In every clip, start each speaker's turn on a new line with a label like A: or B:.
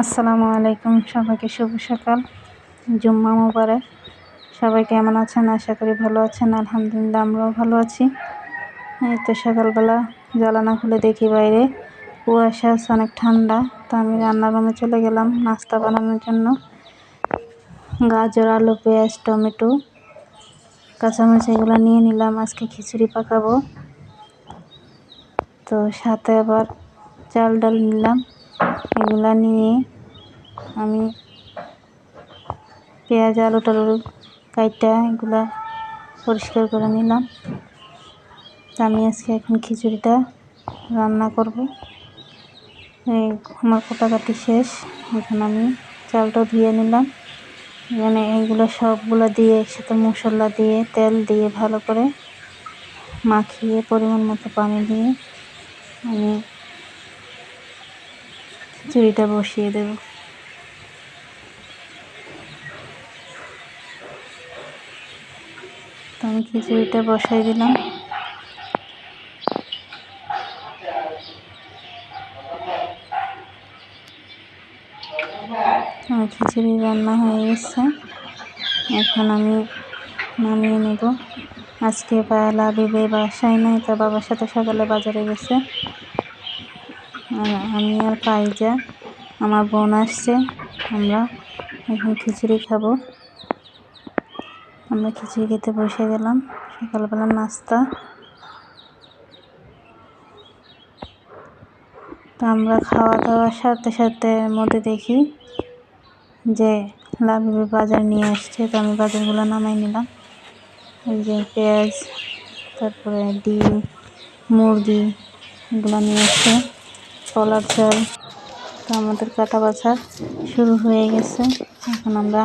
A: আসসালামু আলাইকুম, সবাইকে শুভ সকাল। জুম্মা মোবারক। সবাই কেমন আছেন? আশা করি ভালো আছেন। আলহামদুলিল্লাহ, আমরাও ভালো আছি। এই তো সকালবেলা জ্বালানা খুলে দেখি বাইরে। কুয়াশা আছে অনেক ঠান্ডা। তো আমি রান্নার রুমে চলে গেলাম নাস্তা বানানোর জন্য। গাজর, আলু, পেঁয়াজ, টমেটো, কাঁচামরিচ এগুলো নিয়ে নিলাম। আজকে খিচুড়ি পাকাবো। তো সাথে আবার চাল ডাল নিলাম। এগুলা নিয়ে আমি পেঁয়াজ, আলু টালু কাইটা এগুলা পরিষ্কার করে নিলাম। আমি আজকে এখন খিচুড়িটা রান্না করব। এই আমার কোটাকাটি শেষ। এখন আমি চালটা ধুয়ে নিলাম। এখানে এইগুলো সবগুলো দিয়ে একসাথে মশলা দিয়ে, তেল দিয়ে ভালো করে মাখিয়ে পরিমাণ মতো পানি দিয়ে আমি খিচুড়িটা বসিয়ে দেব। তো আমি খিচুড়িটা বসাই দিলাম? আমার খিচুড়ি রান্না হয়ে গেছে। এখন আমি নামিয়ে নেব। আজকে পায়লা বিবে বাসায় নাই, তো বাবার সাথে সকালে বাজারে গেছে। আমি আর পাইজা আমার বোন আসছে, আমরা এখন খিচুড়ি খাব। আমরা খিচুড়ি খেতে বসে গেলাম, সকালবেলা নাস্তা। তো আমরা খাওয়া দাওয়ার সাথে সাথে মধ্যে দেখি যে লাভি বাজার নিয়ে আসছে, তো আমি বাজারগুলো নামাই নিলাম। ওই যে পেঁয়াজ, তারপরে ডিম, মুরগি, এগুলো নিয়ে আসছে। কলার চাল তো আমাদের কাটা বাছা শুরু হয়ে গেছে। এখন আমরা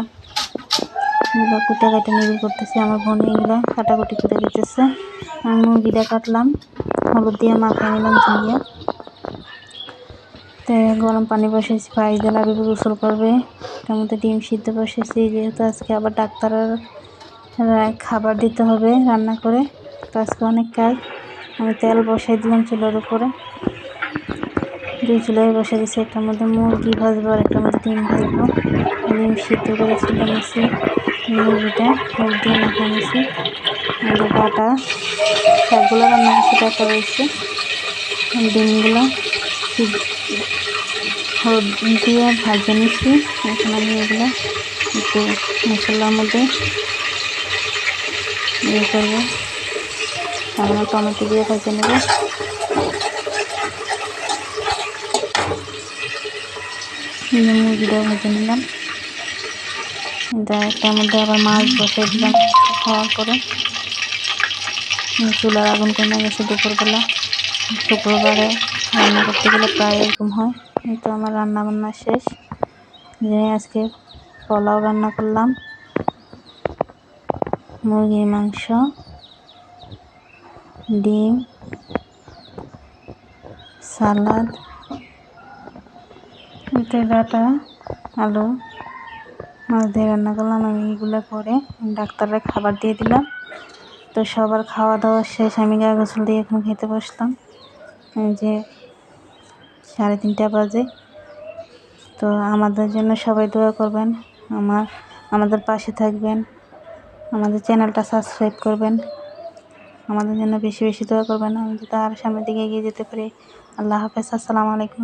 A: এগুলো কুটা কাটা নিবি করতেছি। আমার বোন এগুলো কাটাকুটি করে দিতেছে। আমি মুরগিটা কাটলাম। হলুদ দিয়ে মাখিয়ে নিলাম ঝিঙিয়ে তো গরম পানি বসেছি পায়ে দিয়ে লাগবে গোসল করবে। তার মধ্যে ডিম সিদ্ধ বসেছি যেহেতু আজকে আবার ডাক্তারের খাবার দিতে হবে রান্না করে, তো আজকে অনেক কাজ। আমি তেল বসাই দিলাম চুলার উপরে। দুই চুলায় বসে দিয়েছি একটার মধ্যে মুরগি ভাজবো আর একটার মধ্যে ডিম ভাজবো। ডিম সিদ্ধ করে ছিটে নিয়েছি মুরগিটা দিয়ে মাখা আমাদের বাটা সবগুলো রান্না করছি টাকা রয়েছে। ডিমগুলো দিয়ে ভাজে নিচ্ছি এখন আমি এগুলো একটু মশলার মধ্যে ইয়ে করব। তারপরে টমেটো দিয়ে ভেজে নেব। মুরগিটা ভেজে নিলাম। একটার মধ্যে আবার মাছ বসে দিলাম খাওয়ার পরে। চুলার আগুন কমে গেছে দুপুরবেলা। শুক্রবারে রান্না করতে গেলে প্রায় এরকম হয়। তো আমার রান্না বান্না শেষ। যে আজকে পোলাও রান্না করলাম। মুরগির মাংস, ডিম, সালাদ ডাটা, আলু, মাছ দিয়ে রান্না করলাম, আমি এগুলো করে ডাক্তাররা খাবার দিয়ে দিলাম তো সবার খাওয়া দাওয়া শেষ, আমি গা গোসল দিয়ে এখন খেতে বসলাম। যে সাড়ে তিনটা বাজে। তো আমাদের জন্য সবাই দোয়া করবেন, আমার, আমাদের পাশে থাকবেন, আমাদের চ্যানেলটা সাবস্ক্রাইব করবেন, আমাদের জন্য বেশি বেশি দোয়া করবেন। আমি যদি আর সামনের দিকে এগিয়ে যেতে পারি, আল্লাহ হাফেজ, আসসালামু আলাইকুম।